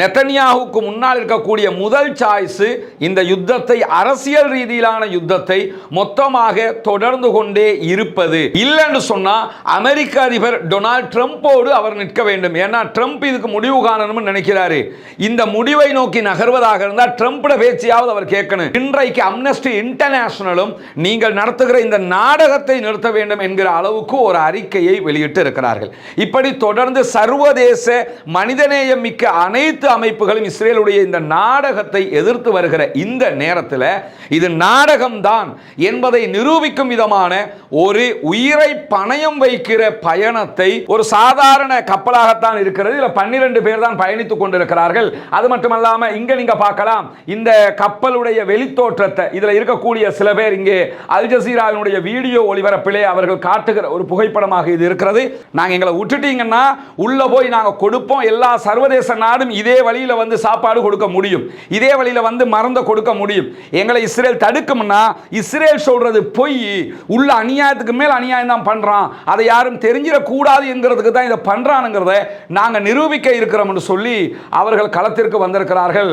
நெத்தன்யாவுக்கு முன்னால் இருக்கக்கூடிய முதல் சாய்ஸு இந்த யுத்தத்தை அரசியல் ரீதியிலான யுத்தத்தை மொத்தமாக தொடர்ந்து கொண்டே இருப்பது. இல்லைன்னு சொன்னா அமெரிக்க அதிபர் டொனால்ட் ட்ரம்ப்போடு அவர் நிற்க வேண்டும். ஏன்னா ட்ரம்ப் இதுக்கு முடிவு காணணும்னு நினைக்கிறாரு. இந்த முடிவை நோக்கி நகர்வதாக இருந்தால் ட்ரம்ப்ட பேச்சையாவது அவர் கேட்கணும். இன்றைக்கு அம்னஸ்டி இன்டர்நேஷனலும் நீங்கள் நடத்துகிற இந்த நாடகத்தை நிறுத்த வேண்டும் என்கிற அளவுக்கு ஒரு அறிக்கையை வெளியிட்டு இருக்கிறார்கள் இப்படி தொடர்ந்து சர்வதேச மனிதநேயம் மிக்க அனைத்து அமைப்புகளும் இஸ்ரேலுடைய இந்த நாடகத்தை எதிர்த்து வருகிற இந்த நேரத்தில் இது நாடகம்தான் என்பதை நிரூபிக்கும் விதமான ஒரு உயிரை பணயம் வைக்கிற பயணத்தை ஒரு சாதாரண கப்பலாகத்தான் இருக்கிறது. இதில் பன்னிரெண்டு பேர் தான் பயணித்துக் கொண்டிருக்கிறார்கள். அது மட்டுமல்லாம இங்க நீங்கள் பார்க்கலாம் இந்த கப்பலுடைய வெளித்தோற்றத்தை இதுல இருக்கக்கூடிய சில பேர் இங்கே அல் ஜசீராவினுடைய வீடியோ ஒளிபரப்பிலே அவர்கள் காட்டுகிற ஒரு புகைப்படமாக இது இருக்கிறது. நாங்க எங்களை விட்டுட்டீங்கன்னா உள்ள போய் நாங்க கொடுப்போம். எல்லா சர்வதேச நாடும் இதே வழியில வந்து சாப்பாடு கொடுக்க முடியும். இதே வழியில வந்து மருந்த கொடுக்க முடியும். எங்களை இஸ்ரேல் தடுக்கும்னா இஸ்ரேல் சொல்றது பொய். உள்ள அநியாயத்துக்கு மேல் அநியாயம் தான் பண்றான். அதை யாரும் தெரிஞ்சிடக்கூடாது என்கிறதுக்கு தான் இதை பண்றானுங்கிறத நாங்க நிரூபிக்க இருக்கிறோம்னு சொல்லி அவர்கள் களத்திற்கு வந்திருக்கிறார்கள்.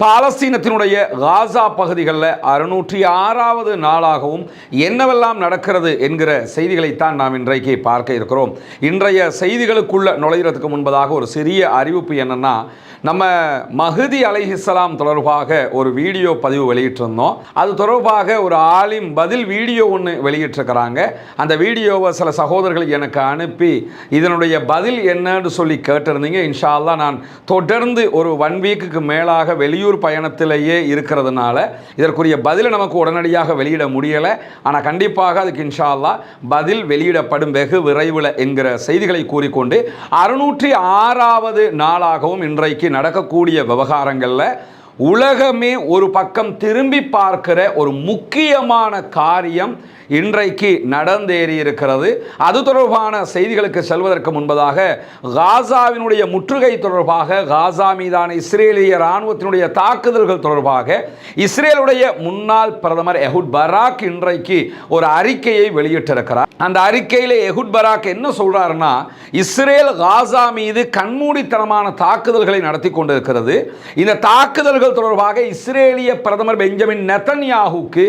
பாலஸ்தீனத்தினுடைய காசா பகுதிகளில் அறுநூற்றி ஆறாவது நாளாகவும் என்னவெல்லாம் நடக்கிறது என்கிற செய்திகளைத்தான் நாம் இன்றைக்கு பார்க்க இருக்கிறோம். இன்றைய செய்திகளுக்குள்ள நுழைகிறதுக்கு முன்பதாக ஒரு சிறிய அறிவிப்பு என்னன்னா நம்ம மஹதி அலைஹிஸ்ஸலாம் தொடர்பாக ஒரு வீடியோ பதிவு வெளியிட்டிருந்தோம். அது தொடர்பாக ஒரு ஆலிம் பதில் வீடியோ ஒன்று வெளியிட்டிருக்கிறாங்க. அந்த வீடியோவை சில சகோதரர்கள் எனக்கு அனுப்பி இதனுடைய பதில் என்னன்னு சொல்லி கேட்டிருந்தீங்க. இன்ஷா அல்லா நான் தொடர்ந்து ஒரு ஒன் வீக்குக்கு மேலாக வெளியே வெளியூர் பயணத்திலேயே இருக்கிறதுனால இதற்குரிய பதிலை நமக்கு உடனடியாக வெளியிட முடியலை. ஆனால் கண்டிப்பாக அதுக்கு இன்ஷா அல்லாஹ் பதில் வெளியிடப்படும் வெகு விரைவில் என்கிற செய்திகளை கூறிக்கொண்டு அறுநூற்றி ஆறாவது நாளாகவும் இன்றைக்கு நடக்கக்கூடிய விவகாரங்களில் உலகமே ஒரு பக்கம் திரும்பி பார்க்கிற ஒரு முக்கியமான காரியம் இன்றைக்கு நடந்தேறி இருக்கிறது அது தொடர்பான செய்திகளுக்கு செல்வதற்கு முன்பதாக காசாவினுடைய முற்றுகை தொடர்பாக காசா மீதான இஸ்ரேலிய இராணுவத்தினுடைய தாக்குதல்கள் தொடர்பாக இஸ்ரேலுடைய முன்னாள் பிரதமர் எஹுட் பராக் இன்றைக்கு ஒரு அறிக்கையை வெளியிட்டிருக்கிறார். அந்த அறிக்கையில் எஹுட் பராக் என்ன சொல்றாருன்னா இஸ்ரேல் காசா மீது கண்மூடித்தனமான தாக்குதல்களை நடத்தி கொண்டிருக்கிறது. இந்த தாக்குதல்கள் தொடர்பாக இஸ்ரேலிய பிரதமர் பெஞ்சமின் நெத்தன்யாகுக்கு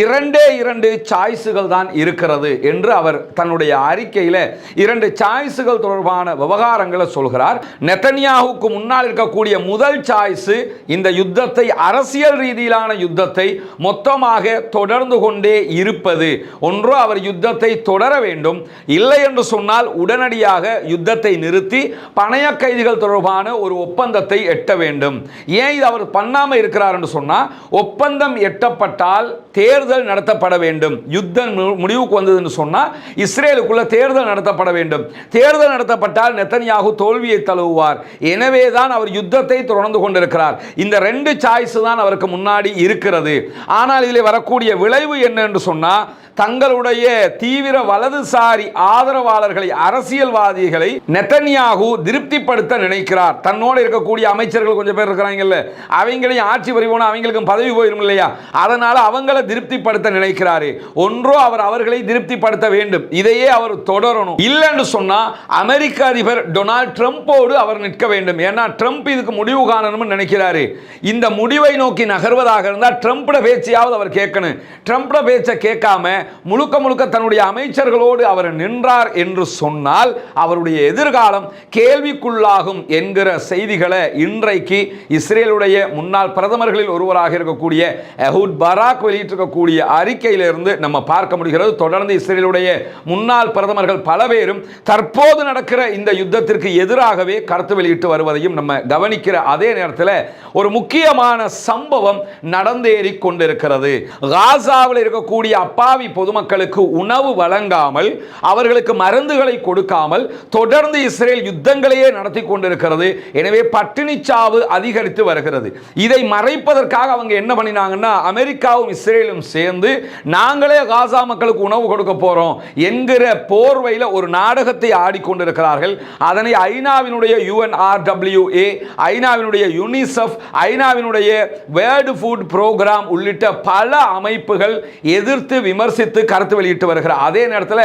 இரண்டே இரண்டு சாய்ஸ் சாய்ஸுகள் தான் இருக்கிறது என்று அவர் தன்னுடைய அறிக்கையில் இரண்டு சாய்ஸுகள் தொடர்பான விவகாரங்களை சொல்கிறார். நெத்தன்யாவுக்கு முன்னால் இருக்கக்கூடிய முதல் சாய்ஸு இந்த யுத்தத்தை அரசியல் ரீதியிலான யுத்தத்தை மொத்தமாக தொடர்ந்து கொண்டே இருப்பது. ஒன்று அவர் யுத்தத்தை தொடர வேண்டும். இல்லை என்று சொன்னால் உடனடியாக யுத்தத்தை நிறுத்தி பணைய கைதிகள் தொடர்பான ஒரு ஒப்பந்தத்தை எட்ட வேண்டும். ஏன் இது அவர் பண்ணாமல் இருக்கிறார் என்று சொன்னால் ஒப்பந்தம் எட்டப்பட்டால் தேர்தல் நடத்தப்பட வேண்டும். யுத்த யுத்தம் மு- முடிவுக்கு வந்ததுன்னு சொன்னால் இஸ்ரேலுக்குள்ள தேர்தல் நடத்தப்பட வேண்டும். தேர்தல் நடத்தப்பட்டால் நெத்தனியாகு தோல்வியை தழுவுவார். எனவே தான் அவர் யுத்தத்தை தொடர்ந்து கொண்டிருக்கிறார். இந்த ரெண்டு சாய்ஸ் தான் அவருக்கு முன்னாடி இருக்கிறது. ஆனால் இதில் வரக்கூடிய விளைவு என்ன என்று சொன்னால் தங்களுடைய தீவிர வலதுசாரி ஆதரவாளர்களை அரசியல்வாதிகளை நெத்தன்யாகு திருப்திப்படுத்த நினைக்கிறார். தன்னோடு இருக்கக்கூடிய அமைச்சர்கள் கொஞ்சம் பேர் இருக்கிறாங்கல்ல. அவங்களையும் ஆட்சி வருவோம் அவங்களுக்கும் பதவி போயிடும் இல்லையா? அதனால் அவங்கள திருப்திப்படுத்த நினைக்கிறாரு. ஒன்றோ அவர் அவர்களை திருப்திப்படுத்த வேண்டும். இதையே அவர் தொடரணும். இல்லைன்னு சொன்னால் அமெரிக்க அதிபர் டொனால்ட் ட்ரம்ப்போடு அவர் நிற்க வேண்டும். ஏன்னா ட்ரம்ப் இதுக்கு முடிவு காணணும்னு நினைக்கிறாரு. இந்த முடிவை நோக்கி நகர்வதாக இருந்தால் ட்ரம்ப்ட பேச்சையாவது அவர் கேட்கணும். ட்ரம்ப்ட பேச்சை கேட்காம முழுக்க முழுக்க தன்னுடைய அமைச்சர்களோடு அவர் நின்றார் என்று சொன்னால் அவருடைய எதிர்காலம் கேள்விக்குள்ளாகும் என்கிற செய்திகளை இன்றைக்கு இஸ்ரேலுடைய முன்னாள் பிரதமர்களில் ஒருவராக இருக்கக்கூடிய எஹூத் பராக் வெளியிட்டிருக்கக்கூடிய அறிக்கையிலிருந்து நம்ம பார்க்க முடிகிறது. தொடர்ந்து இஸ்ரேலுடைய முன்னாள் பிரதமர்கள் பல பேரும் தற்போது நடக்கிற இந்த யுத்தத்திற்கு எதிராகவே கருத்து வெளியிட்டு வருவதையும் நம்ம கவனிக்கிற அதே நேரத்தில் ஒரு முக்கியமான சம்பவம் நடந்தேறி கொண்டிருக்கிறது. காசாவில் இருக்கக்கூடிய அப்பாவி பொதுமக்களுக்கு உணவு வழங்காமல் அவர்களுக்கு மருந்துகளை கொடுக்காமல் தொடர்ந்து இஸ்ரேல் யுத்தங்களையே நடத்தி கொண்டிருக்கிறது. எனவே பட்டினி சாவு அதிகரித்து வருகிறது. இதை மறைப்பதற்காக அவங்க என்ன பண்ணினாங்கன்னா அமெரிக்காவும் இஸ்ரேலும் சேர்ந்து நாங்களே காசா மக்களுக்கு உணவு கொடுக்க போறோம் என்கிற போர்வையில் ஒரு நாடகத்தை ஆடிக்கொண்டிருக்கிறார்கள். அதனை ஐநாவினுடைய யுஎன்ஆர்டபிள்யூஏ ஐநாவினுடைய யுனிசெஃப் ஐநாவினுடைய வேர்ல்டு ஃபுட் புரோகிராம் உள்ளிட்ட பல அமைப்புகள் எதிர்த்து விமர்சித்து கருத்து வெளியிட்டு வருகிறார் அதே நேரத்தில்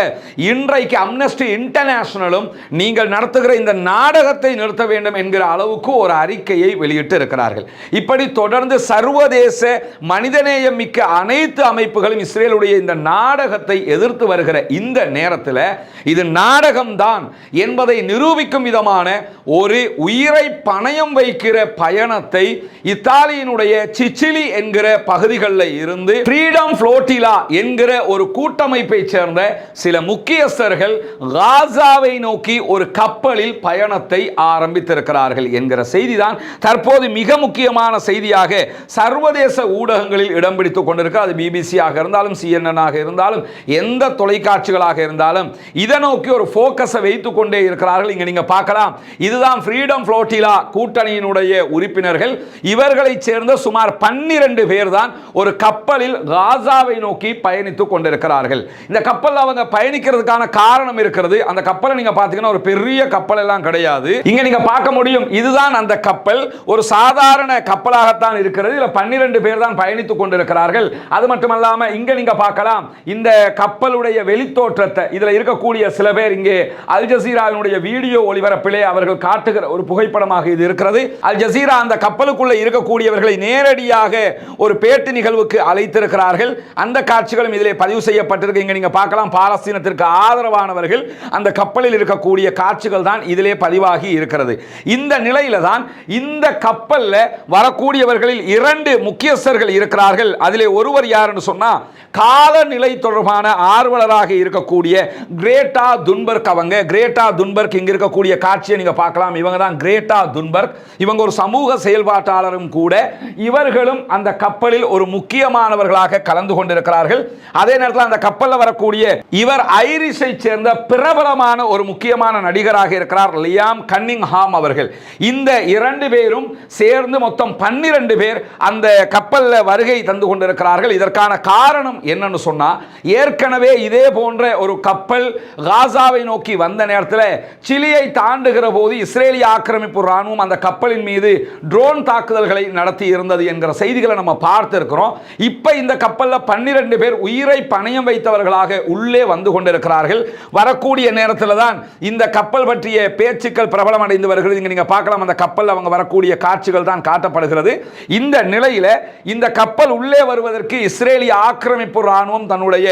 இன்றைக்கு அம்னஸ்டி இன்டர்நேஷனலும் நீங்கள் நடத்துகிற இந்த நாடகத்தை நிறுத்த வேண்டும் என்கிற அளவுக்கு ஒரு அறிக்கையை வெளியிட்டு இருக்கிறார்கள். இப்படி தொடர்ந்து சர்வதேச மனிதநேயம் மிக்க அனைத்து அமைப்புகளும் இஸ்ரேலுடைய இந்த நாடகத்தை எதிர்த்து வருகிற இந்த நேரத்தில் இது நாடகம்தான் என்பதை நிரூபிக்கும் விதமான ஒரு உயிரை பணயம் வைக்கிற பயணத்தை இத்தாலியினுடைய சிச்சிலி என்கிற பகுதிகளில் இருந்து ஃப்ரீடம் ஃப்ளோட்டிலா என்கிற ஒரு கூட்டமைப்பை சேர்ந்த சில முக்கியஸ்தர்கள் காசாவை நோக்கி ஒரு கப்பலில் பயணத்தை ஆரம்பித்திருக்கிறார்கள் என்கிற செய்திதான் தற்போது மிக முக்கியமான செய்தியாக சர்வதேச ஊடகங்களில் இடம் பிடித்துக் கொண்டிருக்கு. அது பிபிசியாக இருந்தாலும் சிஎன்என் ஆக இருந்தாலும் எந்த தொலைக்காட்சிகளாக இருந்தாலும் இதை நோக்கி ஒரு ஃபோக்கஸை வைத்துக் கொண்டே இருக்கிறார்கள். இங்க நீங்க பார்க்கலாம். இதுதான் ஃப்ரீடம் ஃப்ளோட்டிலா கூட்டணியினுடைய உறுப்பினர்கள். இவர்களைச் சேர்ந்த சுமார் பன்னிரண்டு பேர் தான் ஒரு கப்பலில் காசாவை நோக்கி பயணித்துக் கொண்டிருக்கிறார்கள். இந்த கப்பல் அவங்க பயணிக்கிறதுக்கான காரணம் இருக்கிறது. அந்த கப்பலை நீங்க பார்த்தீங்கன்னா ஒரு பெரிய கப்பல் எல்லாம் கிடையாது. இங்க நீங்க பார்க்க முடியும் இதுதான் அந்த கப்பல். ஒரு சாதாரண கப்பலாகத்தான் இருக்கிறது. இதுல பன்னிரண்டு பேர் தான் பயணித்துக் கொண்டிருக்கிறார்கள். அது மட்டுமல்லாம இங்க நீங்க பார்க்கலாம் இந்த கப்பலுடைய வெளித்தோற்றத்தை இதுல இருக்கக்கூடிய சில பேர் இங்கே அல் ஜசீராவினுடைய வீடியோ ஒளிபரப்பிலே அவர்கள் காட்டுகிற ஒரு புகைப்படமாக இது இருக்கிறது. அல் ஜசீரா அந்த கப்பலுக்குள்ள இருக்கக்கூடியவர்களை நேரடியாக ஒரு பேட்டு நிகழ்வுக்கு அழைத்திருக்கிறார்கள். அந்த காட்சிகளும் இதிலே பதிவு செய்யப்பட்டிருக்கு. இங்கே நீங்கள் பார்க்கலாம் பாலஸ்தீனத்திற்கு ஆதரவானவர்கள் அந்த கப்பலில் இருக்கக்கூடிய காட்சிகள் தான் இதிலே பதிவாகி இருக்கிறது. இந்த நிலையில தான் இந்த கப்பல்ல வரக்கூடியவர்களில் இரண்டு முக்கியஸ்தர்கள் இருக்கிறார்கள். அதிலே ஒருவர் யாருன்னு சொன்னால் காலநிலை தொடர்பான ஆர்வலராக இருக்கக்கூடிய கிரேட்டா துன்பர்க் அவங்க. கிரேட்டா துன்பர்க் இங்க இருக்கக்கூடிய காட்சியை நீங்க பார்க்கலாம். இவங்க தான் கிரேட்டா துன்பர்க். இவங்க ஒரு சமூக செயல்பாட்டாளரும் கூட. இவர்களும் அந்த கப்பலில் ஒரு முக்கியமானவர்களாக கலந்து கொண்டிருக்கிறார்கள். அதே அதே நேரத்தில் அந்த கப்பலில் வரக்கூடிய இவர் ஐரிஷை சேர்ந்த பிரபலமான ஒரு முக்கியமான நடிகராக இருக்கிறார் லியாம் கன்னிங்ஹாம் அவர்கள். இந்த இரண்டு பேரும் சேர்ந்து மொத்தம் பன்னிரண்டு பேர் அந்த கப்பலில் வருகை தந்து கொண்டிருக்கிறார்கள். இதற்கான காரணம் என்னன்னு சொன்னால் ஏற்கனவே இதே போன்ற ஒரு கப்பல் காசாவை நோக்கி வந்த நேரத்தில் சிலியை தாண்டுகிற போது இஸ்ரேலிய ஆக்கிரமிப்பு ராணுவம் அந்த கப்பலின் மீது ட்ரோன் தாக்குதல்களை நடத்தி இருந்தது என்கிற செய்திகளை நம்ம பார்த்திருக்கிறோம். இப்போ இந்த கப்பலில் பன்னிரண்டு பேர் உயிரை பணயம் வைத்தவர்களாக உள்ளே வந்து கொண்டிருக்கிறார்கள். வரக்கூடிய நேரத்தில் தான் இந்த கப்பல் பற்றிய பேச்சுக்கள் பிரபலம் அடைந்து வருகிறது. இங்கே நீங்கள் பார்க்கலாம் அந்த கப்பல் அவங்க வரக்கூடிய காட்சிகள் தான் காட்டப்படுகிறது. இந்த நிலையில் இந்த கப்பல் உள்ளே வருவதற்கு இஸ்ரேலிய ஆக்கிரமிப்பு ராணுவம் தன்னுடைய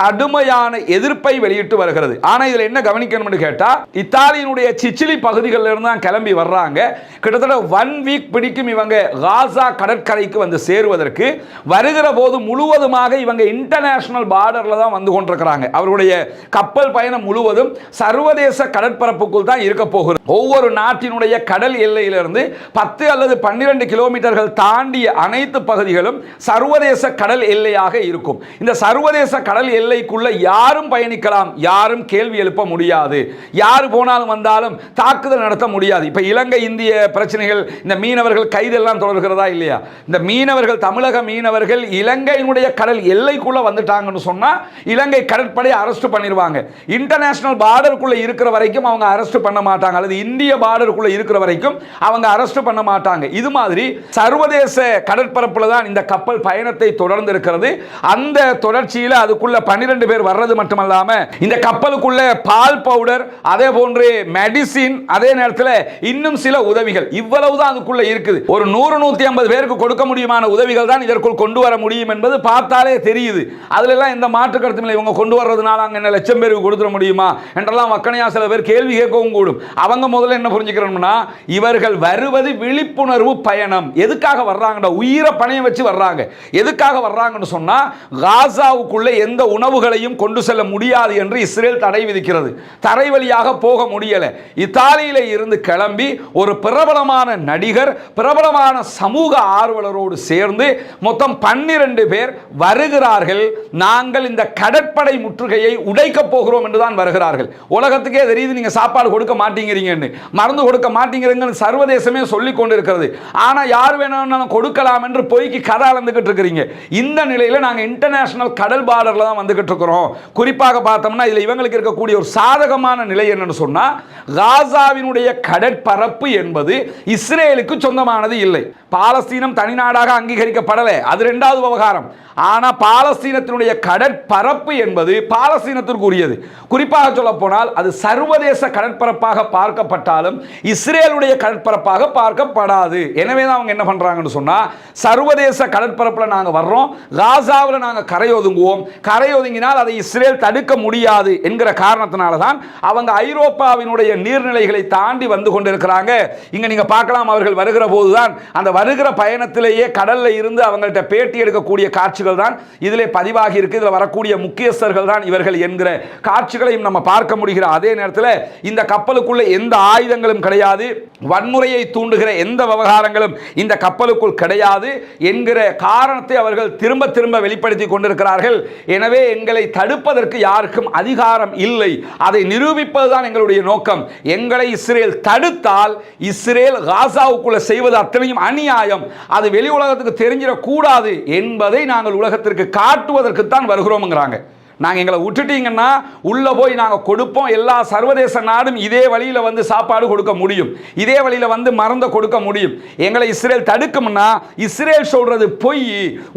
கடுமையான எதிர்ப்பை வெளியிட்டு வருகிறது. ஆனால் இதில் என்ன கவனிக்கணும்னு கேட்டால் இத்தாலியினுடைய சிச்சிலி பகுதிகளில் இருந்து தான் கிளம்பி வர்றாங்க. கிட்டத்தட்ட ஒன் வீக் பிடிக்கும் இவங்க காசா கடற்கரைக்கு வந்து சேருவதற்கு. வருகிற போது முழுவதுமாக இவங்க இன்டர்நேஷனல் பார்டர்ல தான் வந்து கொண்டிருக்கிறாங்க. அவருடைய கப்பல் பயணம் முழுவதும் சர்வதேச கடற்பரப்புக்குள் தான் இருக்க போகிறது. ஒவ்வொரு நாட்டினுடைய கடல் எல்லையிலிருந்து பத்து அல்லது பன்னிரண்டு கிலோமீட்டர்கள் தாண்டிய அனைத்து பகுதிகளும் சர்வதேச கடல் எல்லையாக இருக்கும். இந்த சர்வதேச கடல் எல்லைக்குள்ள யாரும் பயணிக்கலாம் யாரும் கேள்வி எழுப்ப முடியாது. யார் போனாலும் வந்தாலும் தாக்குதல் நடத்த முடியாது. இப்போ இலங்கை இந்திய பிரச்சனைகள் இந்த மீனவர்கள் கைதெல்லாம் தொடர்கிறதா இல்லையா? இந்த மீனவர்கள் தமிழக மீனவர்கள் இலங்கையினுடைய கடல் எல்லைக்குள்ள போயிட்டாங்கன்னு சொன்னா இலங்கை கடற்படை அரெஸ்ட் பண்ணிடுவாங்க இன்டர்நேஷனல் பார்டருக்குள்ளே இருக்கிற வரைக்கும் அவங்க அரெஸ்ட் பண்ண மாட்டாங்க. அல்லது இந்திய பார்டருக்குள்ளே இருக்கிற வரைக்கும் அவங்க அரெஸ்ட் பண்ண மாட்டாங்க. இது மாதிரி சர்வதேச கடற்பரப்பில் தான் இந்த கப்பல் பயணத்தை தொடர்ந்து இருக்கிறது. அந்த தொடர்ச்சியில் அதுக்குள்ள பன்னிரெண்டு பேர் வர்றது மட்டுமல்லாமல் இந்த கப்பலுக்குள்ள பால் பவுடர் அதே போன்று மெடிசின் அதே நேரத்தில் இன்னும் சில உதவிகள். இவ்வளவு தான் அதுக்குள்ள இருக்குது. ஒரு நூறு நூற்றி ஐம்பது பேருக்கு கொடுக்க முடியுமான உதவிகள் தான் இதற்குள் கொண்டு வர முடியும் என்பது பார்த்தாலே தெரியுது. அது எல்லாம் எந்த மாற்று கருத்தும் இல்லை. இவங்க கொண்டு வர்றதுனால அங்க என்ன லட்சம் பேருக்கு கொடுத்துட முடியுமா? என்றெல்லாம் மக்கனையா சில பேர் கேள்வி கேட்கவும் கூடும். அவங்க முதல்ல என்ன புரிஞ்சுக்கிறோம்னா இவர்கள் வருவது விழிப்புணர்வு பயணம். எதுக்காக வர்றாங்கடா? உயிரை பணையம் வச்சு வர்றாங்க. எதுக்காக வர்றாங்கன்னு சொன்னா காசாவுக்குள்ளே எந்த உணவுகளையும் கொண்டு செல்ல முடியாது என்று இஸ்ரேல் தடை விதிக்கிறது. தரை வழியாக போக முடியல. இத்தாலியில இருந்து கிளம்பி ஒரு பிரபலமான நடிகர் பிரபலமான சமூக ஆர்வலரோடு சேர்ந்து மொத்தம் பன்னிரண்டு பேர் வருகிறார்கள். நாங்கள் இந்த கடற்படை முற்றுகையை உடைக்கப் போகிறோம் என்று தான் வருகிறார்கள். உலகத்துக்கே தெரியுது நீங்கள் சாப்பாடு கொடுக்க மாட்டேங்கிறீங்கன்னு. மருந்து கொடுக்க மாட்டேங்கிறீங்கன்னு சர்வதேசமே சொல்லி கொண்டிருக்கிறது. ஆனால் யார் வேணாலும் கொடுக்கலாம் என்று பொய்க்கு கதை அளந்துக்கிட்டு இருக்கிறீங்க. இந்த நிலையில் நாங்கள் இன்டர்நேஷனல் கடல் பார்டரில் தான் வந்துக்கிட்டு இருக்கிறோம். குறிப்பாக பார்த்தோம்னா இதில் இவங்களுக்கு இருக்கக்கூடிய ஒரு சாதகமான நிலை என்னன்னு சொன்னால் காசாவினுடைய கடற்பரப்பு என்பது இஸ்ரேலுக்கு சொந்தமானது இல்லை. பாலஸ்தீனம் தனிநாடாக அங்கீகரிக்கப்படலை. அது ரெண்டாவது விவகாரம். ஆனால் பாலஸ்தீனத்தினுடைய கடற்பரப்பு என்பது பாலஸ்தீனத்திற்கு உரியது குறிப்பாக சொல்ல போனால் அது சர்வதேச கடற்பரப்பாக பார்க்கப்பட்டாலும் இஸ்ரேலுடைய கடற்பரப்பாக பார்க்கப்படாது. எனவே தான் அவங்க என்ன பண்ணுறாங்கன்னு சொன்னால் சர்வதேச கடற்பரப்பில் நாங்கள் வர்றோம் காசாவில் நாங்கள் கரையொதுங்குவோம். கரையொதுங்கினால் அதை இஸ்ரேல் தடுக்க முடியாது என்கிற காரணத்தினால தான் அவங்க ஐரோப்பாவினுடைய நீர்நிலைகளை தாண்டி வந்து கொண்டிருக்கிறாங்க. இங்கே நீங்கள் பார்க்கலாம் அவர்கள் வருகிற போதுதான் அந்த வருகிற பயணத்திலேயே கடல்ல இருந்து அவங்கள்ட்ட பேட்டி எடுக்கக்கூடிய காட்சிகள் தான் இதிலே பதிவாகி இருக்கு. இதில் வரக்கூடிய முக்கியஸ்தர்கள் தான் இவர்கள் என்கிற காட்சிகளையும் நம்ம பார்க்க முடிகிற அதே நேரத்தில் இந்த கப்பலுக்குள்ள எந்த ஆயுதங்களும் கிடையாது. வன்முறையை தூண்டுகிற எந்த விவகாரங்களும் இந்த கப்பலுக்குள் கிடையாது என்கிற காரணத்தை அவர்கள் திரும்ப திரும்ப வெளிப்படுத்தி கொண்டிருக்கிறார்கள். எனவே எங்களை தடுப்பதற்கு யாருக்கும் அதிகாரம் இல்லை. அதை நிரூபிப்பதுதான் எங்களுடைய நோக்கம். எங்களை இஸ்ரேல் தடுத்தால் இஸ்ரேல் காசாவுக்குள்ள செய்வது அத்தனையும் அணி அநியாயம். அது வெளி உலகத்துக்கு தெரிஞ்சிடக்கூடாது என்பதை நாங்கள் உலகத்திற்கு காட்டுவதற்கு தான் வருகிறோம்ங்கிறாங்க. நாங்கள் எங்களை விட்டுட்டீங்கன்னா உள்ளே போய் நாங்கள் கொடுப்போம். எல்லா சர்வதேச நாடும் இதே வழியில் வந்து சாப்பாடு கொடுக்க முடியும். இதே வழியில் வந்து மருந்தை கொடுக்க முடியும். எங்களை இஸ்ரேல் தடுக்கும்னா இஸ்ரேல் சொல்கிறது பொய்.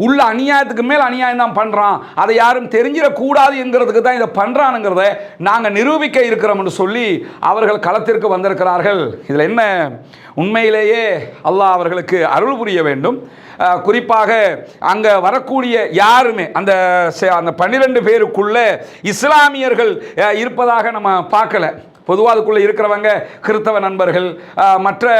உள்ள அநியாயத்துக்கு மேல் அநியாயம் தான் பண்ணுறான் அதை யாரும் தெரிஞ்சிடக்கூடாது என்கிறதுக்கு தான் இதை பண்ணுறானுங்கிறத நாங்கள் நிரூபிக்க இருக்கிறோம்னு சொல்லி அவர்கள் களத்திற்கு வந்திருக்கிறார்கள். இதில் என்ன? உண்மையிலேயே அல்லாஹ் அவர்களுக்கு அருள் புரிய வேண்டும். குறிப்பாக அங்கே வரக்கூடிய யாருமே அந்த அந்த பன்னிரெண்டு பேருக்குள்ளே இஸ்லாமியர்கள் இருப்பதாக நம்ம பார்க்கல. பொதுவாக அதுக்குள்ளே இருக்கிறவங்க கிறித்தவ நண்பர்கள் மற்ற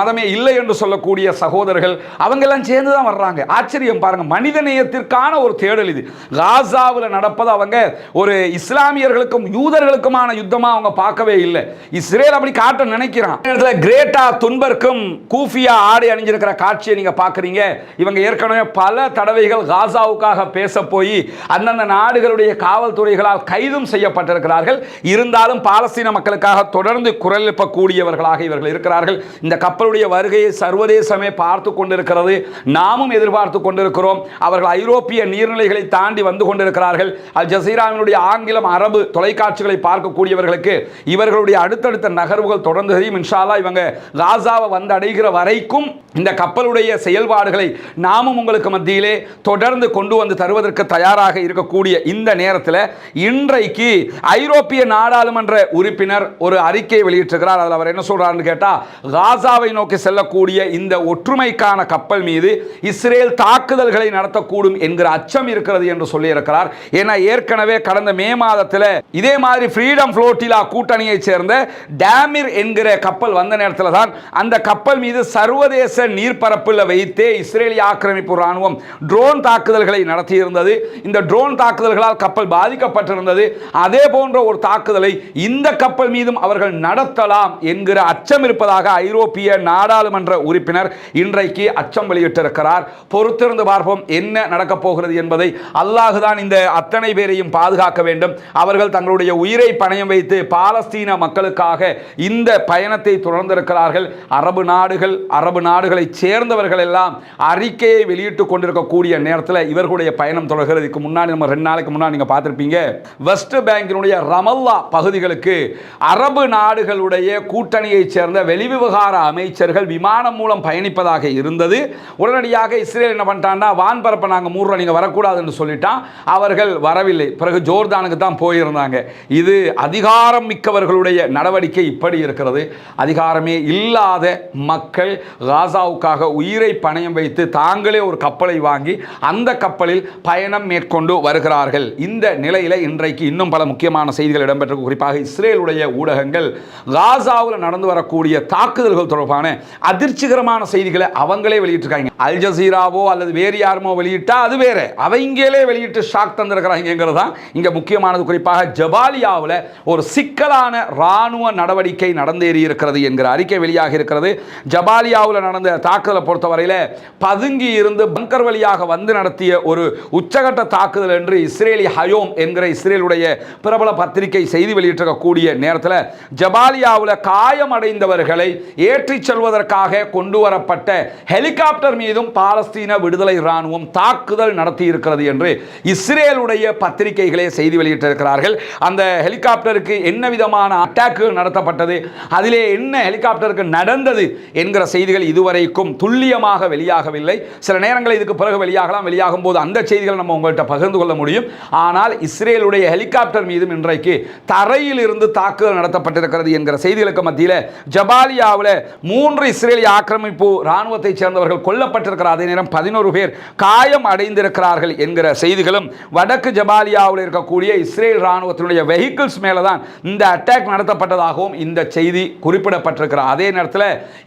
மதமே இல்லை என்று சொல்லக்கூடிய சகோதரர்கள் அவங்கெல்லாம் சேர்ந்து தான் வர்றாங்க. ஆச்சரியம் பாருங்க மனிதநேயத்திற்கான ஒரு தேடல் இது. காசாவில் நடப்பது அவங்க ஒரு இஸ்லாமியர்களுக்கும் யூதர்களுக்குமான யுத்தமாக அவங்க பார்க்கவே இல்லை. இஸ்ரேல் அப்படி காட்ட நினைக்கிறான். இடத்துல கிரேட்டா துன்பர்க்கும் கூஃபியா ஆடை அணிஞ்சிருக்கிற காட்சியை நீங்கள் பார்க்குறீங்க. இவங்க ஏற்கனவே பல தடவைகள் காசாவுக்காக பேச போய் அந்தந்த நாடுகளுடைய காவல்துறைகளால் கைதும் செய்யப்பட்டிருக்கிறார்கள். இருந்தாலும் பாலஸ்தீன மக்களுக்காக தொடர்ந்து குரல் எழுப்பக்கூடியவர்களாக இவர்கள் இருக்கிறார்கள். இந்த கப்பலுடைய வருகையை சர்வதேசமே பார்த்து கொண்டிருக்கிறது. நாமும் எதிர்பார்த்து கொண்டிருக்கிறோம். அவர்கள் ஐரோப்பிய நீர்நிலைகளை தாண்டி வந்து கொண்டிருக்கிறார்கள். அல் ஜசீராவினுடைய ஆங்கிலம் அரபு தொலைக்காட்சிகளை பார்க்கக்கூடியவர்களுக்கு இவர்களுடைய அடுத்தடுத்த நகர்வுகள் தொடர்ந்து தெரியும். இன்ஷாலா இவங்க காசாவை வந்து அடைகிற வரைக்கும் இந்த கப்பலுடைய செயல்பாடுகளை நாமும் உங்களுக்கு மத்தியிலே தொடர்ந்து கொண்டு வந்து தருவதற்கு தயாராக இருக்கக்கூடிய இந்த நேரத்தில் இன்றைக்கு ஐரோப்பிய நாடாளுமன்ற உறுப்பினர் ஒரு அறிக்கை வெளியிட்டிருக்கிறார். அதில் அவர் என்ன சொல்றாருன்னு கேட்டால் காசாவை நோக்கி செல்லக்கூடிய இந்த ஒற்றுமைக்கான கப்பல் மீது இஸ்ரேல் தாக்குதல்களை நடத்தக்கூடும் என்கிற அச்சம் இருக்கிறது என்று சொல்லியிருக்கிறார். ஏன்னா ஏற்கனவே கடந்த மே மாதத்தில் இதே மாதிரி ஃப்ரீடம் ஃப்ளோட்டிலா கூட்டணியைச் சேர்ந்த டேமிர் என்கிற கப்பல் வந்த நேரத்தில் தான் அந்த கப்பல் மீது சர்வதேச நீர்ப்பரப்பில் வைத்தே இஸ்ரேலிய ஆக்கிரமிப்பு ராணுவம் ட்ரோன் தாக்குதல்களை நடத்தியிருந்தது. இந்த ட்ரோன் தாக்குதல்களால் கப்பல் பாதிக்கப்பட்டிருந்தது. அதே போன்ற ஒரு தாக்குதலை இந்த கப்பல் மீதும் அவர்கள் நடத்தலாம் என்கிற அச்சம் இருப்பதாக ஐரோப்பிய நாடாளுமன்ற உறுப்பினர் இன்றைக்கு அச்சம் வெளியிட்டிருக்கிறார். பொறுத்திருந்து பார்ப்போம் என்ன நடக்கப் போகிறது என்பதை. அல்லாஹுதான் இந்த அத்தனை பேரையும் பாதுகாக்க வேண்டும். அவர்கள் தங்களுடைய உயிரை பணயம் வைத்து பாலஸ்தீன மக்களுக்காக இந்த பயணத்தை தொடர்ந்திருக்கிறார்கள். அரபு நாடுகள் அரபு நாடுகளைச் சேர்ந்தவர்கள் எல்லாம் அறிக்கையை வெளியிட்டுக் கொண்டிருக்கக்கூடிய நேரத்தில் இவர்களுடைய பயணம் தொடர்கிறதுக்கு முன்னாடி நம்ம ரெண்டு நாளைக்கு முன்னாடி நீங்கள் பார்த்துருப்பீங்க. வெஸ்ட் பேங்கினுடைய ரமல்லா பகுதிகளுக்கு அரபு நாடுகளுடைய கூட்டணியைச் சேர்ந்த வெளிவிவகார அமைச்சர்கள் விமானம் மூலம் பயணிப்பதாக இருந்தது. உடனடியாக இஸ்ரேல் என்ன பண்ணிட்டான்னா வான்பரப்பை நாங்கள் மூடுறோம் நீங்கள் வரக்கூடாதுன்னு சொல்லிட்டான். அவர்கள் வரவில்லை. பிறகு ஜோர்தானுக்கு தான் போயிருந்தாங்க. இது அதிகாரம் மிக்கவர்களுடைய நடவடிக்கை இப்படி இருக்கிறது. அதிகாரமே இல்லாத மக்கள் காசாவுக்காக உயிரை பணயம் வைத்து தாங்களே ஒரு கப்பலை வாங்கி அந்த கப்பலில் பயணம் மேற்கொண்டு வருகிறார்கள். இந்த நிலையில் இன்றைக்கு இன்னும் பல முக்கியமான செய்திகள் இடம்பெற்ற குறிப்பாக இஸ்ரேலுடைய ஊடகங்கள் காசாவில் நடந்து வரக்கூடிய தாக்குதல்கள் தொடர்பான அதிர்ச்சிகரமான செய்திகளை அவங்களே வெளியிட்டிருக்காங்க. அல் ஜசீராவோ அல்லது வேறு யாருமோ வெளியிட்டா அது வேற. அவங்களே வெளியிட்டு ஷாக் தந்திருக்கிறாங்கிறது தான் இங்கே முக்கியமானது. குறிப்பாக ஜபாலியாவில் ஒரு சிக்கலான இராணுவ நடவடிக்கை நடந்தேறி இருக்கிறது என்கிற அறிக்கை வெளியாக இருக்கிறது. ஜபாலியாவில் நடந்த தாக்குதலை பொறுத்தவரையில் பதுங்கி இருந்து பங்கர் வழியாக வந்து நடத்திய ஒரு உச்சகட்ட தாக்குதல் என்று இஸ்ரேலி ஹயோம் என்கிற இஸ்ரேலுடைய பிரபல பத்திரிகை செய்தி வெளியிட்டிருக்கக்கூடிய நேரத்தில் ஜபாலியாவில் காயமடைந்தவர்களை ஏற்றிச் செல்வதற்காக கொண்டு வரப்பட்ட ஹெலிகாப்டர் மீதும் பாலஸ்தீன விடுதலை இராணுவம் தாக்குதல் நடத்தி இருக்கிறது என்று இஸ்ரேலுடைய பத்திரிகைகளே செய்தி வெளியிட்டிருக்கிறார்கள். அந்த ஹெலிகாப்டருக்கு என்ன விதமான அட்டாக்குகள் நடத்தப்பட்டது அதிலே என்ன ஹெலிகாப்டருக்கு நடந்தது என்கிற செய்திகள் இதுவரைக்கும் துல்லியமாக வெளியாகவில்லை. சில நேரங்களில் இதுக்கு பிறகு வெளியாகலாம். வெளியாகும் போது அந்த செய்திகளை நம்ம உங்கள்கிட்ட பகிர்ந்து கொள்ள முடியும். ஆனால் இஸ்ரேலுடைய ஹெலிகாப்டர் மீதும் இன்றைக்கு தரையில் இருந்து தாக்குதல் நடத்தப்பட்டிருக்கிறது என்கிற செய்திகளுக்கு மத்தியில் ஜபாலியாவில் மூன்று இஸ்ரேலிய ஆக்கிரமிப்பு இராணுவத்தைச் சேர்ந்தவர்கள் கொல்லப்பட்டிருக்கிறார். அதே நேரம் பதினோரு பேர் காயம் அடைந்திருக்கிறார்கள் என்கிற செய்திகளும் வடக்கு ஜபாலியாவில் இருக்கக்கூடிய இஸ்ரேல் இராணுவத்தினுடைய வெஹிக்கிள்ஸ் மேலே தான் இந்த அட்டாக் நடத்தப்பட்டதாகவும் இந்த செய்தி குறிப்பிடப்பட்டிருக்கிறார். அதே நேரத்தில்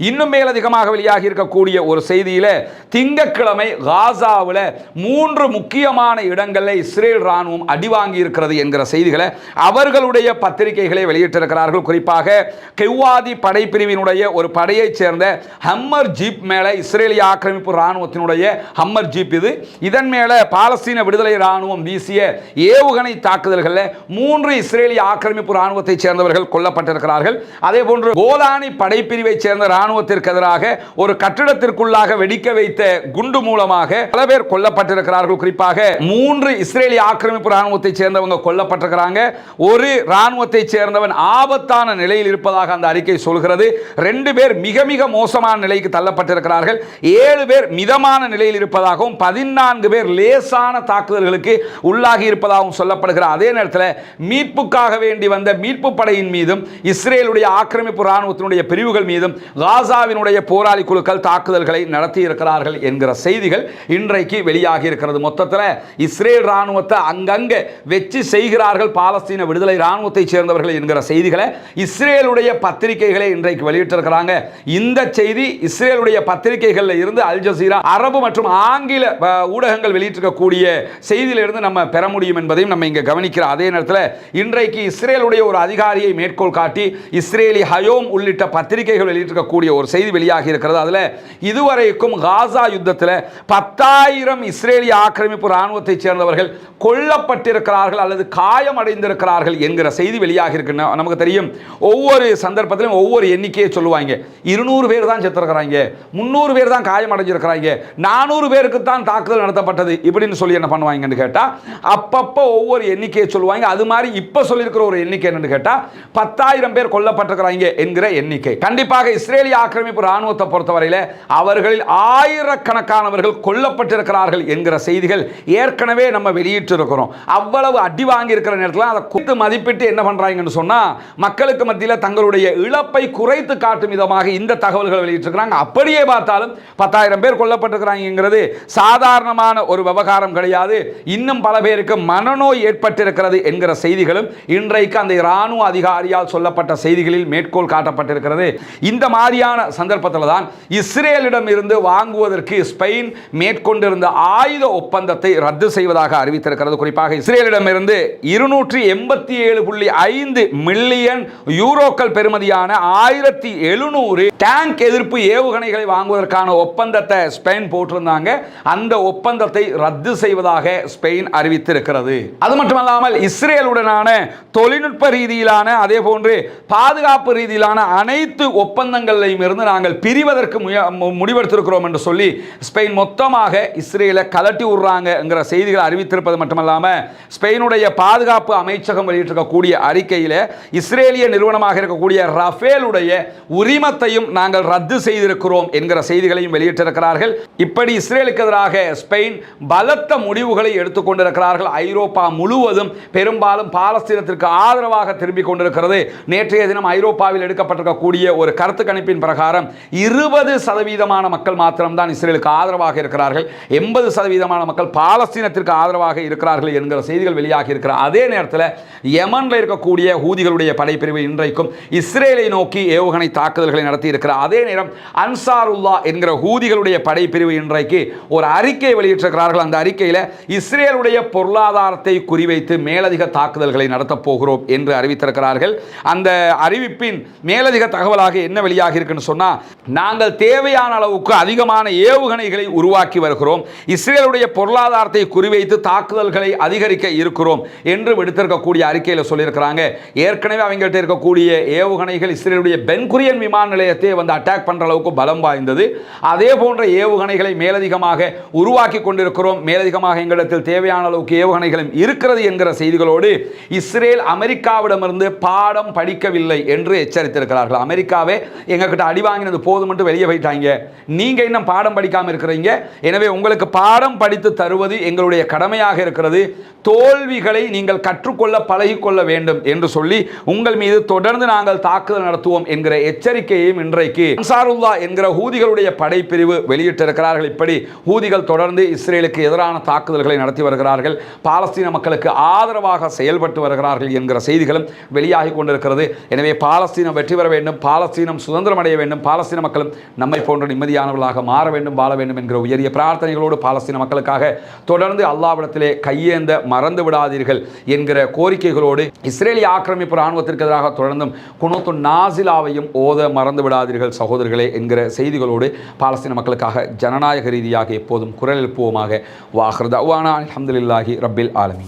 இன்னும் மேலதிகமாக வெளியாகி இருக்கக்கூடிய ஒரு செய்தியில் திங்கட்கிழமை காசாவில் மூன்று முக்கியமான இடங்களில் இஸ்ரேல் இராணுவம் அடிவாங்கி இருக்கிறது என்கிற செய்திகளை அவர்களுடைய பத்திரிகைகளை வெளியிட்டிருக்கிறார்கள். குறிப்பாக கெவ்வாதி படைப்பிரிவினுடைய ஒரு படையைச் சேர்ந்த ஹம்மர் ஜீப் மேலே இஸ்ரேலிய ஆக்கிரமிப்பு இராணுவத்தினுடைய ஹம்மர் ஜீப் இது. இதன் மேலே பாலஸ்தீன விடுதலை இராணுவம் வீசிய ஏவுகணை தாக்குதல்களில் மூன்று இஸ்ரேலிய ஆக்கிரமிப்பு இராணுவத்தைச் சேர்ந்தவர்கள் கொல்லப்பட்டிருக்கிறார்கள். அதே போன்று கோலானி படைப்பிரிவைச் சேர்ந்த இராணுவத்திற்கு எதிராக ஒரு கட்டிடத்திற்குள்ளாக வெடிக்க வைத்த குண்டு மூலமாக பல பேர் கொல்லப்பட்டிருக்கிறார்கள். குறிப்பாக மூன்று இஸ்ரேலிய ஆக்கிரமிப்பு இராணுவத்தைச் சேர்ந்தவங்க கொல்லப்பட்டிருக்கிறாங்க. ஒரு இராணுவத்தைச் சேர்ந்தவன் ஆபத்தான நிலையில் இருப்பதாக அந்த அறிக்கை சொல்கிறது. ரெண்டு பேர் மிக மிக மோசமான நிலைக்கு தள்ளப்பட்டிருக்கிறார்கள். ஏழு பேர் மிதமான நிலையில் இருப்பதாகவும் பதினான்கு பேர் லேசான தாக்குதல்களுக்கு உள்ளாகி இருப்பதாகவும் சொல்லப்படுகிற அதே நேரத்தில் மீட்புக்காக வேண்டி வந்த மீட்பு படையின் மீதும் இஸ்ரேலுடைய ஆக்கிரமிப்பு இராணுவத்தினுடைய பிரிவுகள் மீதும் காசாவினுடைய போராளி குழுக்கள் தாக்குதல்களை நடத்தி இருக்கிறார்கள் என்கிற செய்திகள் இன்றைக்கு வெளியாகி இருக்கிறது. மொத்தத்தில் இஸ்ரேல் இராணுவத்தை அங்கங்கே வெச்சு செய்கிறார்கள் பாலஸ்தீன விடுதலை இராணுவத்தைச் சேர்ந்தவர்கள் என்கிற செய்திகளை இஸ்ரேலுடைய பத்திரிகைகளை இன்றைக்கு வெளியிட்டிருக்கிறாங்க. இந்த செய்தி இஸ்ரேலுடைய பத்திரிகைகளில் இருந்து அல் ஜசீரா அரபு மற்றும் ஆங்கில ஊடகங்கள் வெளியிட்டிருக்கக்கூடிய செய்தியிலிருந்து நம்ம பெற முடியும் என்பதையும் நம்ம இங்கே கவனிக்கிற அதே நேரத்தில் இன்றைக்கு இஸ்ரேலுடைய ஒரு அதிகாரியை மேற்கோள் காட்டி இஸ்ரேலி ஹயோம் உள்ளிட்ட பத்திரிகைகள் வெளியிட்டிருக்கக்கூடிய ஒரு செய்தி வெளியாகி இருக்கிறது. அதில் இதுவரைக்கும் காசா யுத்தத்தில் பத்தாயிரம் இஸ்ரேலிய ஆக்கிரமிப்பு இராணுவத்தைச் சேர்ந்தவர்கள் கொல்லப்பட்டிருக்கிறார்கள் அல்லது காயமடைந்திருக்கிறார்கள் என்கிற செய்தி வெளியாகி இருக்கு நமக்கு தெரியும் ஒவ்வொரு சந்தர்ப்பத்திலும் ஒவ்வொரு எண்ணிக்கையை சொல்லுவாங்க. இருநூறு பேர் தான் செத்துருக்கிறாங்க. முந்நூறு பேர் தான் காயமடைஞ்சிருக்கிறாங்க நானூறு பேருக்கு தான் தாக்குதல் நடத்தப்பட்டது. இப்படின்னு சொல்லி என்ன பண்ணுவாங்கன்னு கேட்டால் அப்பப்போ ஒவ்வொரு எண்ணிக்கையை சொல்லுவாங்க. அது மாதிரி இப்போ சொல்லியிருக்கிற ஒரு எண்ணிக்கை என்னன்னு கேட்டால் பத்தாயிரம் பேர் கொல்லப்பட்டிருக்கிறாங்க என்கிற எண்ணிக்கை. கண்டிப்பாக இஸ்ரேலிய ஆக்கிரமிப்பு இராணுவத்தை பொறுத்தவரையில் அவர்களில் ஆயிரக்கணக்கானவர்கள் கொல்லப்பட்டிருக்கிறார்கள் என்கிற செய்திகள் ஏற்கனவே நம்ம வெளியிட்டிருக்கிறோம். அவ்வளவு அடி வாங்கி இருக்கிற நேரத்தில் அதை குறித்து மதிப்பிட்டு என்ன பண்றாங்கன்னு சொன்னா மக்களுக்கு மத்தியில் தங்களுடைய இழப்பை குறைத்து காட்டும் விதமாக இந்த தகவல்கள் வெளியிட்டிருக்கிறாங்க. அப்படியே பார்த்தாலும் பத்தாயிரம் பேர் கொல்லப்பட்டிருக்கிறாங்கிறது சாதாரணமான ஒரு விவகாரம் கிடையாது. இன்னும் பல பேருக்கு மனநோய் ஏற்பட்டிருக்கிறது என்கிற செய்திகளும் இன்றைக்கு அந்த இராணுவ அதிகாரியால் சொல்லப்பட்ட செய்திகளில் மேற்கோள் காட்டப்பட்டிருக்கிறது. இந்த மாதிரியான சந்தர்ப்பத்தில் தான் இஸ்ரேலிடம் இருந்து வாங்குவதற்கு ஸ்பெயின் மேற்கொண்டிருந்த ஆயுத ஒப்பந்தத்தை ரத்து செய்வதாக அறிவித்திருக்கிறது. குறிப்பாக இஸ்ரேலிடமிருந்து இருநூற்றி எண்பத்தி ஏழு புள்ளி ஐந்து மில்லியன் யூரோக்கள் பெறுமதியான ஆயிரத்தி எழுநூறு டேங்க் எதிர்ப்பு ஏவுகணைகளை வாங்குவதற்கான ஒப்பந்தத்தை ஸ்பெயின் போட்டிருந்தாங்க. அந்த ஒப்பந்தத்தை ரத்து செய்வதாக ஸ்பெயின் அறிவித்திருக்கிறது. அது மட்டுமல்லாமல் இஸ்ரேலுடனான தொழில்நுட்ப ரீதியிலான அதே போன்று பாதுகாப்பு ரீதியிலான அனைத்து ஒப்பந்தங்களையும் இருந்து நாங்கள் பிரிவதற்கு முய- மு- முடிவெடுத்திருக்கிறோம் என்று சொல்லி ஸ்பெயின் மொத்தமாக இஸ்ரேலை கலட்டி விடுறாங்கிற செய்திகளை அறிவித்திருப்பது மட்டுமல்லாமல் ஸ்பெயினுடைய பாதுகாப்பு அமைச்சகம் வெளியிட்டிருக்கக்கூடிய அறிக்கையில் இஸ்ரேலிய நிறுவனமாக இருக்கக்கூடிய ரஃபேலுடைய உரிமத்தையும் நாங்கள் ரத்து செய்திருக்கிறோம் என்கிற செய்திகளையும் வெளியிட்டிருக்கிறார்கள். இப்படி இஸ்ரேலுக்கு எதிராக ஸ்பெயின் பலத்த முடிவுகளை எடுத்துக்கொண்டிருக்கிறார்கள் ஐரோப்பா முழுவதும் பெரும்பாலும் பாலஸ்தீனத்திற்கு ஆதரவாக திரும்பிக் கொண்டிருக்கிறது. நேற்றைய தினம் ஐரோப்பாவில் எடுக்கப்பட்டிருக்கக்கூடிய ஒரு கருத்து கணிப்பின் பிரகாரம் இருபது சதவீதமான மக்கள் மாத்திரம்தான் இஸ்ரேலுக்கு ஆதரவாக இருக்கிறார்கள். எண்பது சதவீதமான மக்கள் பாலஸ்தீனத்திற்கு ஆதரவாக இருக்கிறார்கள் என்கிற செய்திகள் வெளியாகி இருக்கிற அதே நேரத்தில் யமனில் இருக்கக்கூடிய ஹூதி யகூதிகளுடைய படைப்பிரிவு இன்றைக்கும் இஸ்ரேலை நோக்கி ஏவுகணை தாக்குதல்களை நடத்தி இருக்கிற அதே நேரம் அன்சாருல்லா என்கிற ஹூதிகளுடைய படைப்பிரிவு இன்றைக்கு ஒரு அறிக்கை வெளியிட்டிருக்கிறார்கள். அந்த அறிக்கையில் இஸ்ரேலுடைய பொருளாதாரத்தை குறிவைத்து மேலதிக தாக்குதல்களை நடத்தப் போகிறோம் என்று அறிவித்திருக்கிறார்கள். அந்த அறிவிப்பின் மேலதிக தகவலாக என்ன வெளியாக இருக்குன்னு சொன்னால் நாங்கள் தேவையான அளவுக்கு அதிகமான ஏவுகணைகளை உருவாக்கி வருகிறோம். இஸ்ரேலுடைய பொருளாதாரத்தை குறிவைத்து தாக்குதல்களை அதிகரிக்க இருக்கிறோம் என்று விடுத்திருக்கக்கூடிய அறிக்கையில் சொல்லியிருக்கிறாங்க. ஏற்கனவே அவங்கள்ட்ட இருக்கக்கூடிய ஏவுகணைகள் இஸ்ரேலுடைய பென்குரியன் விமான நிலையத்தை வந்து அட்டாக் பண்ற அளவுக்கு பலம் வாய்ந்தது. அதே போன்ற ஏவுகணைகளை மேலதிகமாக உருவாக்கி கொண்டிருக்கிறோம். மேலதிகமாக எங்களிடத்தில் தேவையான அளவுக்கு ஏவுகணைகளும் இருக்கிறது என்கிற செய்திகளோடு இஸ்ரேல் அமெரிக்காவிடமிருந்து பாடம் படிக்கவில்லை என்று எச்சரித்திருக்கிறார்கள். அமெரிக்காவே எங்ககிட்ட அடி வாங்கினது போதும் என்று வெளியே போயிட்டாங்க. நீங்க இன்னும் பாடம் படிக்காம இருக்கிறீங்க. எனவே உங்களுக்கு பாடம் படித்து தருவது எங்களுடைய கடமையாக இருக்கிறது. தோல்விகளை நீங்கள் கற்றுக்கொள்ள பழகிக்கொள்ள வேண்டும் என்று சொல்லி உங்கள் மீது தொடர்ந்து நாங்கள் தாக்குதல் நடத்துவோம் என்கிற எச்சரிக்கையையும் இன்றைக்கு அன்சாருல்லா என்கிற ஹூதிகளுடைய படைப்பிரிவு வெளியிட்டிருக்கிறார்கள். இப்படி ஹூதிகள் தொடர்ந்து இஸ்ரேலுக்கு எதிரான தாக்குதல்களை நடத்தி வருகிறார்கள். பாலஸ்தீன மக்களுக்கு ஆதரவாக செயல்பட்டு வருகிறார்கள் என்கிற செய்திகளும் வெளியாகி கொண்டிருக்கிறது. எனவே பாலஸ்தீனம் வெற்றி பெற வேண்டும். பாலஸ்தீனம் சுதந்திரம் அடைய வேண்டும். பாலஸ்தீன மக்களும் நம்மை போன்ற நிம்மதியானவர்களாக மாற வேண்டும் வாழ வேண்டும் என்கிற உயரிய பிரார்த்தனைகளோடு பாலஸ்தீன மக்களுக்காக தொடர்ந்து அல்லாவிடத்திலே கையேந்த மறந்து விடாதீர்கள் என்கிற கோரிக்கைகளோடு இஸ்ரேலிய ஆக்கிரமிப்பு ராணுவத்திற்கு எதிராக தொடர்ந்தும் குணத்து நாசிலாவையும் ஓத மறந்து விடாதீர்கள் சகோதரர்களே என்கிற செய்திகளோடு பாலஸ்தீன மக்களுக்காக ஜனநாயக ரீதியாக எப்போதும் குரல் எழுப்புவோமாக. வாஹர் தவானா அலமதுல்லாஹி ரப்பில் ஆலமி